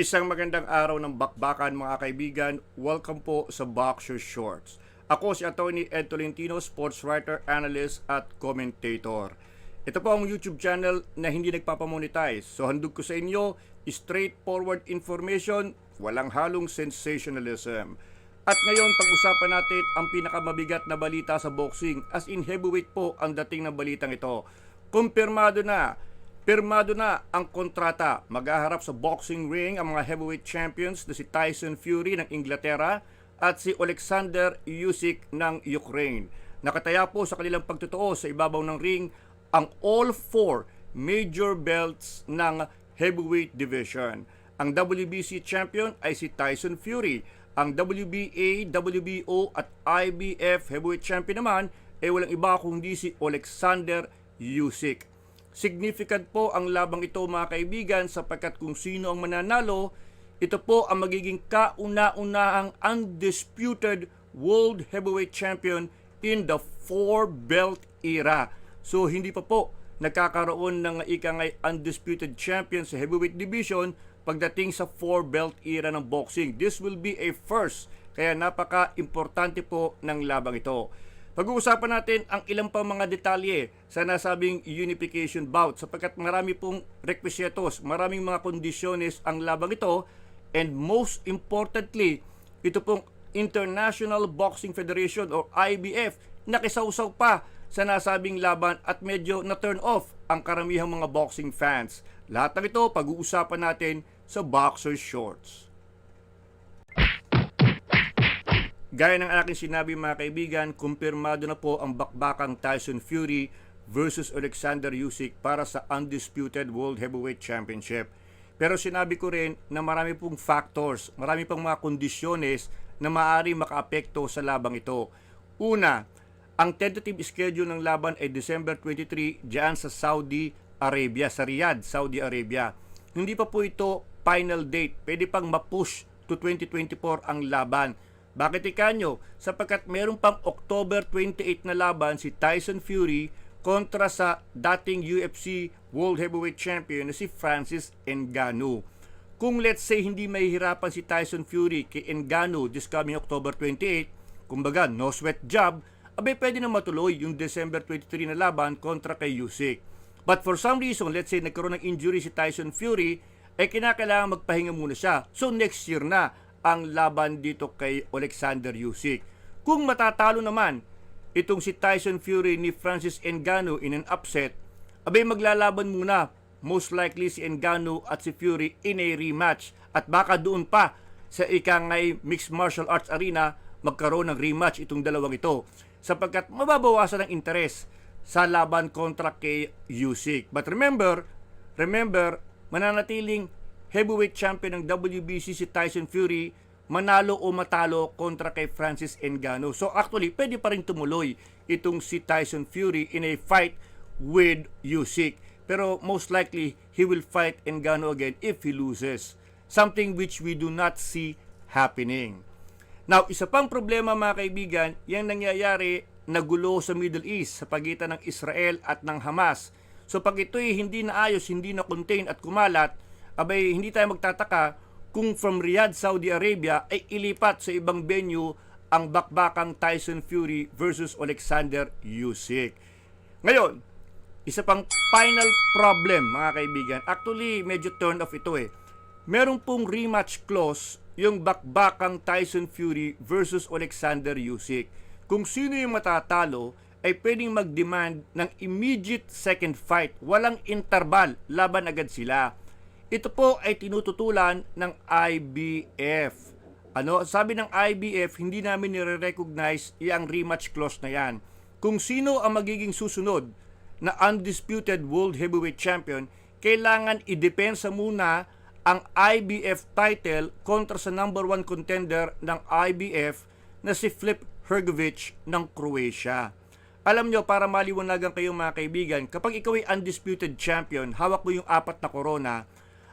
Isang magandang araw ng bakbakan mga kaibigan. Welcome po sa Boxer Shorts. Ako si Atty. Ed Tolentino, sports writer, analyst at commentator. Ito po ang YouTube channel na hindi nagpapamonetize. So handog ko sa inyo, straightforward information, walang halong sensationalism. At ngayon, pag-usapan natin ang pinakamabigat na balita sa boxing as in heavyweight po ang dating ng balitang ito. Kumpirmado na Pirmado na ang kontrata. Maghaharap sa boxing ring ang mga heavyweight champions na si Tyson Fury ng Inglaterra at si Alexander Usyk ng Ukraine. Nakataya po sa kanilang pagtotoo sa ibabaw ng ring ang all four major belts ng heavyweight division. Ang WBC champion ay si Tyson Fury. Ang WBA, WBO at IBF heavyweight champion naman ay walang iba kundi si Alexander Usyk. Significant po ang labang ito mga kaibigan sapagkat kung sino ang mananalo, ito po ang magiging kauna-unahang undisputed World Heavyweight Champion in the four-belt era. So hindi pa po nagkakaroon ng ika ngay undisputed champion sa heavyweight division pagdating sa four-belt era ng boxing. This will be a first, kaya napaka-importante po ng labang ito. Pag-uusapan natin ang ilang pang mga detalye sa nasabing unification bout sapagkat marami pong rekwisyetos, maraming mga kondisyones ang labang ito and most importantly, ito pong International Boxing Federation or IBF nakisawsaw pa sa nasabing laban at medyo na-turn off ang karamihang mga boxing fans. Lahat ng ito pag-uusapan natin sa Boxer Shorts. Gaya ng aking sinabi mga kaibigan, kumpirmado na po ang bakbakang Tyson Fury versus Alexander Usyk para sa undisputed World Heavyweight Championship. Pero sinabi ko rin na marami pong factors, marami pang mga kondisyones na maaari makaapekto sa labang ito. Una, ang tentative schedule ng laban ay December 23 diyan sa Saudi Arabia, sa Riyadh, Saudi Arabia. Hindi pa po ito final date. Pwede pang ma-push to 2024 ang laban. Bakit ikanyo? Sapagkat meron pang October 28 na laban si Tyson Fury kontra sa dating UFC World Heavyweight Champion na si Francis Ngannou. Kung let's say hindi mahihirapan si Tyson Fury kay Ngannou this coming October 28, kumbaga no sweat job, abay pwede na matuloy yung December 23 na laban kontra kay Usyk. But for some reason, let's say nagkaroon ng injury si Tyson Fury, ay kinakailangan magpahinga muna siya. So next year na ang laban dito kay Alexander Usyk. Kung matatalo naman itong si Tyson Fury ni Francis Ngannou in an upset, abay maglalaban muna most likely si Ngannou at si Fury in a rematch at baka doon pa sa ikangay mixed martial arts arena magkaroon ng rematch itong dalawang ito sapagkat mababawasan ang interes sa laban kontra kay Usyk. But remember, remember, mananatiling heavyweight champion ng WBC si Tyson Fury manalo o matalo kontra kay Francis Ngannou. So actually, pwede pa rin tumuloy itong si Tyson Fury in a fight with Usyk. Pero most likely, he will fight Ngannou again if he loses. Something which we do not see happening. Now, isa pang problema mga kaibigan, yung nangyayari na gulo sa Middle East sa pagitan ng Israel at ng Hamas. So pag ito'y hindi naayos, hindi na contain at kumalat, abay hindi tayo magtataka kung from Riyadh, Saudi Arabia ay ilipat sa ibang venue ang bakbakang Tyson Fury versus Alexander Usyk. Ngayon, isa pang final problem mga kaibigan. Actually, medyo turn off ito eh. Meron pong rematch clause yung bakbakang Tyson Fury versus Alexander Usyk. Kung sino yung matatalo, ay pwedeng mag-demand ng immediate second fight. Walang interval, laban agad sila. Ito po ay tinututulan ng IBF. Ano, sabi ng IBF, hindi namin nire-recognize yung rematch clause na yan. Kung sino ang magiging susunod na undisputed world heavyweight champion, kailangan idepensa muna ang IBF title kontra sa number one contender ng IBF na si Flip Hrgovic ng Croatia. Alam nyo, para maliwanagan kayong mga kaibigan, kapag ikaw ay undisputed champion, hawak mo yung apat na corona,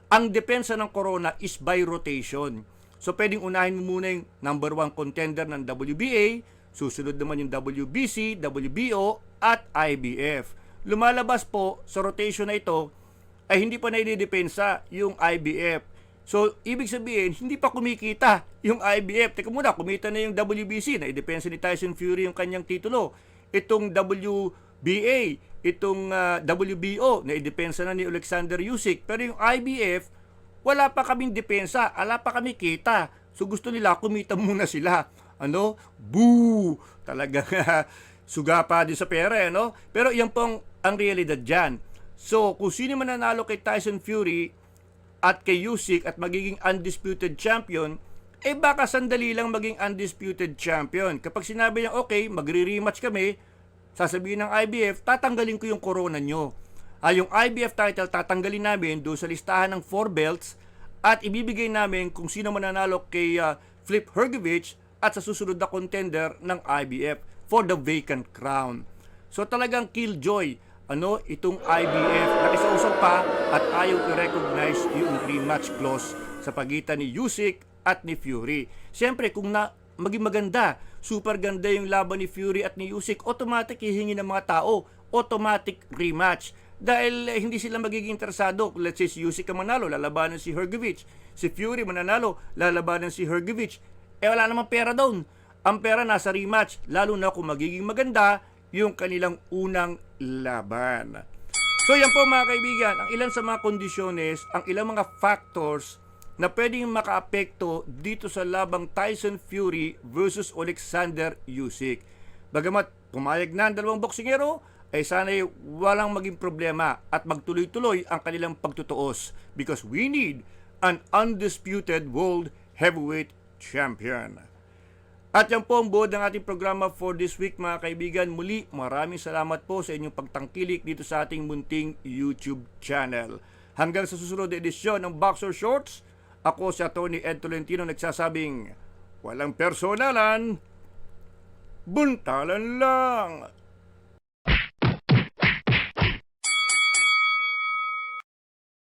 ang depensa ng corona is by rotation. So pwedeng unahin mo muna yung number one contender ng WBA, susunod naman yung WBC, WBO, at IBF. Lumalabas po sa rotation na ito ay hindi pa naidedepensa yung IBF. So, ibig sabihin, hindi pa kumikita yung IBF. Teka muna, kumita na yung WBC, na idepensa ni Tyson Fury yung kanyang titulo. Itong WBA, itong ah, WBO, na idepensa na ni Alexander Usyk. Pero yung IBF, wala pa kaming depensa, wala pa kami kita. So gusto nila, kumita muna sila. Ano? Boo! Talaga suga pa din sa pera, eh, no? Pero yan pong ang realidad dyan. So, kung sino man nanalo kay Tyson Fury at kay Usyk at magiging undisputed champion, eh baka sandali lang maging undisputed champion. Kapag sinabi niya, okay, magre-rematch kami, sasabihin ng IBF, tatanggalin ko yung corona nyo. Ah, yung IBF title, tatanggalin namin doon sa listahan ng 4 belts at ibibigay namin kung sino mananalo kay ah, Flip Hergovich at sa susunod na contender ng IBF for the vacant crown. So talagang killjoy ano itong IBF nakisausap pa at ayaw i-recognize yung rematch clause sa pagitan ni Usyk at ni Fury. Siyempre kung na maging maganda, super ganda yung laban ni Fury at ni Usyk, automatic hihingi ng mga tao, automatic rematch. Dahil eh, hindi sila magiging interesado. Let's say si Usyk ang manalo, lalabanan si Hergovich. Si Fury mananalo, lalabanan si Hergovich. Eh wala namang pera doon. Ang pera nasa rematch, lalo na kung magiging maganda yung kanilang unang laban. So yan po mga kaibigan, ang ilan sa mga kondisyones, ang ilang mga factors na pwedeng makaapekto dito sa labang Tyson Fury versus Alexander Usyk. Bagamat pumayag na ang dalawang boksingero, ay sana'y walang maging problema at magtuloy-tuloy ang kanilang pagtutuos because we need an undisputed world heavyweight champion. At yan po ang buod ng ating programa for this week mga kaibigan. Muli, maraming salamat po sa inyong pagtangkilik dito sa ating munting YouTube channel. Hanggang sa susunod na edisyon ng Boxer Shorts, ako si Tony Ed Tolentino nagsasabing, walang personalan, buntalan lang.